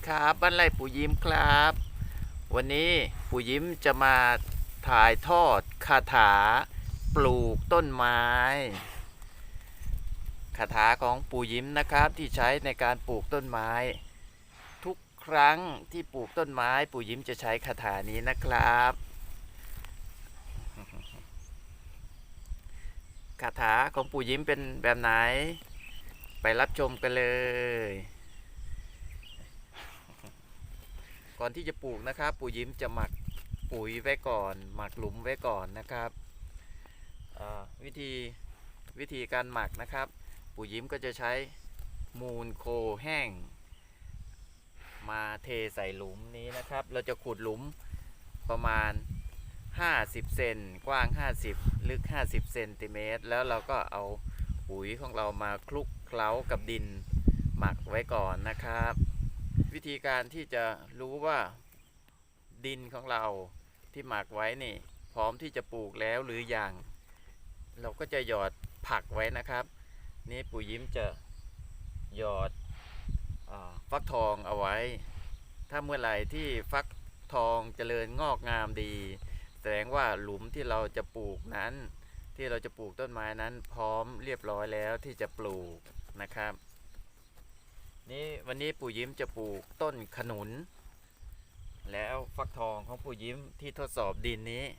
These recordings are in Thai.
ีครับบ้านไร่ปู่ยิ้มครับ วันนี้ปู่ยิ้มจะมาถ่ายทอดคาถาปลูกต้นไม้คาถาของปู่ยิ้มนะครับที่ใช้ในการปลูกต้นไม้ ทุกครั้งที่ปลูกต้นไม้ ปู่ยิ้มจะใช้คาถานี้นะครับคาถาของปู่ยิ้มเป็นแบบไหน ไปรับชมกันเลย ก่อนที่จะปลูกนะครับ ปู่ยิ้มจะหมักปุ๋ยไว้ก่อน หมักหลุมไว้ก่อนนะครับวิธีวิธีการหมักนะครับ ปู่ยิ้มก็จะใช้มูลโคแห้ง มาเทใส่หลุมนี้นะครับ เราจะขุดหลุมประมาณ 50 เซนกว้าง 50 ลึก 50 เซนติเมตรแล้วเราก็เอาปุ๋ยของเรามาคลุกเคล้ากับดินหมักไว้ก่อนนะครับ วิธีการที่จะรู้ว่าดินของเราที่หมักไว้นี่ พร้อมที่จะปลูกแล้วหรือยังเราก็จะหยอดผักไว้นะครับ นี่ปู่ยิ้มจะหยอดอฟักทองเอาไว้ ถ้าเมื่อไหร่ที่ฟักทองเจริญงอกงามดี แสดงว่าหลุมที่เราจะปลูกนั้น ที่เราจะปลูกต้นไม้นั้น พร้อมเรียบร้อยแล้วที่จะปลูกนะครับ นี่วันนี้ปู่ยิ้มจะปลูกต้นขนุน แล้วฟักทองของปู่ยิ้มที่ทดสอบดินนี้จ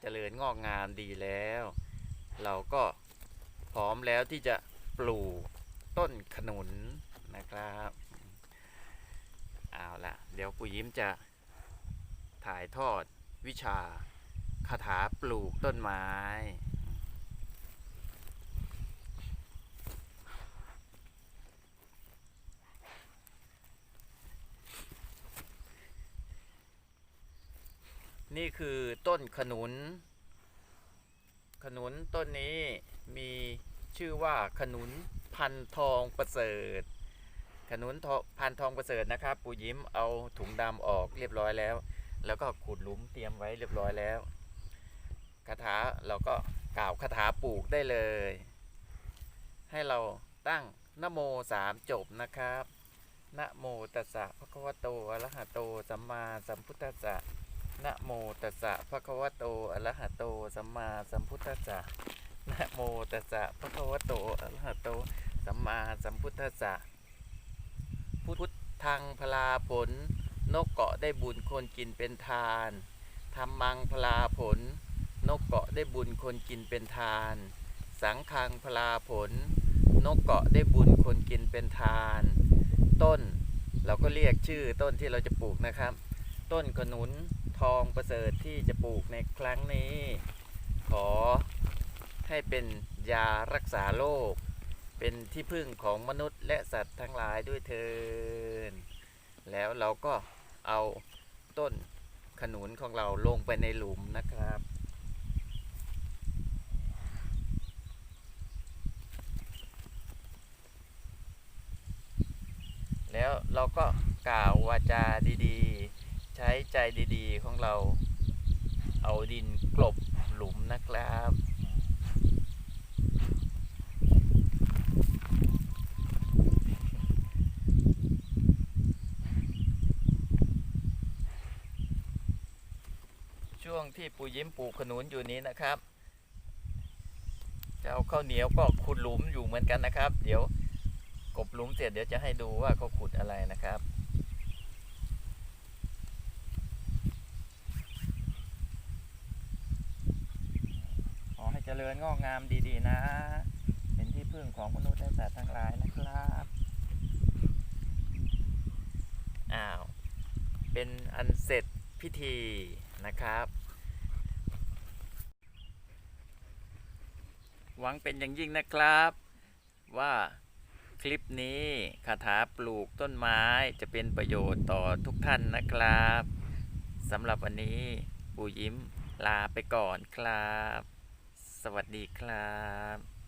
เจริญงอกงามดีแล้ว เราก็พร้อมแล้วที่จะปลูกต้นขนุนนะครับเอาละเดี๋ยวปู่ยิ้มจะถ่ายทอดวิชาคาถาปลูกต้นไม้ นี่คือต้นขนุน ขนุนต้นนี้มีชื่อว่าขนุนพันทองประเสริฐ ขนุนพันทองประเสริฐนะครับ ปู่ยิ้มเอาถุงดำออกเรียบร้อยแล้ว แล้วก็ขุดหลุมเตรียมไว้เรียบร้อยแล้วคาถาเราก็กล่าวคาถาปลูกได้เลย ให้เราตั้งนโมสามจบนะครับนะโมตัสสะภะคะวะโตอะระหะโต สัมมาสัมพุทธัสสะ นะโมตัสสะภะคะวะโตอะระหะโตสัมมาสัมพุทธัสสะนะโมตัสสะภะคะวะโตอะระหะโตสัมมาสัมพุทธัสสะพุทธังพลาผล นกเกาะได้บุญคนกินเป็นทานธรรมังพลาผล นกเกาะได้บุญคนกินเป็นทาน สังฆังพลาผล นกเกาะได้บุญคนกินเป็นทาน ต้นเราก็เรียกชื่อต้นที่เราจะปลูกนะครับ ต้นขนุน ทองประเสริฐที่จะปลูกในครั้งนี้ ขอให้เป็นยารักษาโรคเป็นที่พึ่งของมนุษย์และสัตว์ทั้งหลายด้วยเทินแล้วเราก็เอาต้นขนุนของเราลงไปในหลุมนะครับ แล้วเราก็กล่าววาจาดี ช้ใจดีๆ ของเราเอาดินกลบหลุมนะครับ ช่วงที่ปูยิ้มปลูกขนุนอยู่นี้นะครับจะเอาข้าวเหนียวก็ขุดหลุมอยู่เหมือนกันนะครับ เดี๋ยวกบหลุมเสร็จเดี๋ยวจะให้ดูว่าเขาขุดอะไรนะครับ ขอให้เจ ริญงอกงามดีๆนะ เป็นที่พึ่งของมนุษย์และสัตว์ทั้งหลายนะครับ อ้าว เป็นอันเสร็จพิธีนะครับ หวังเป็นอย่างยิ่งนะครับว่าคลิปนี้คาถาปลูกต้นไม้จะเป็นประโยชน์ต่อทุกท่านนะครับสำหรับวันนี้ปู่ยิ้มลาไปก่อนครับ สวัสดีครับ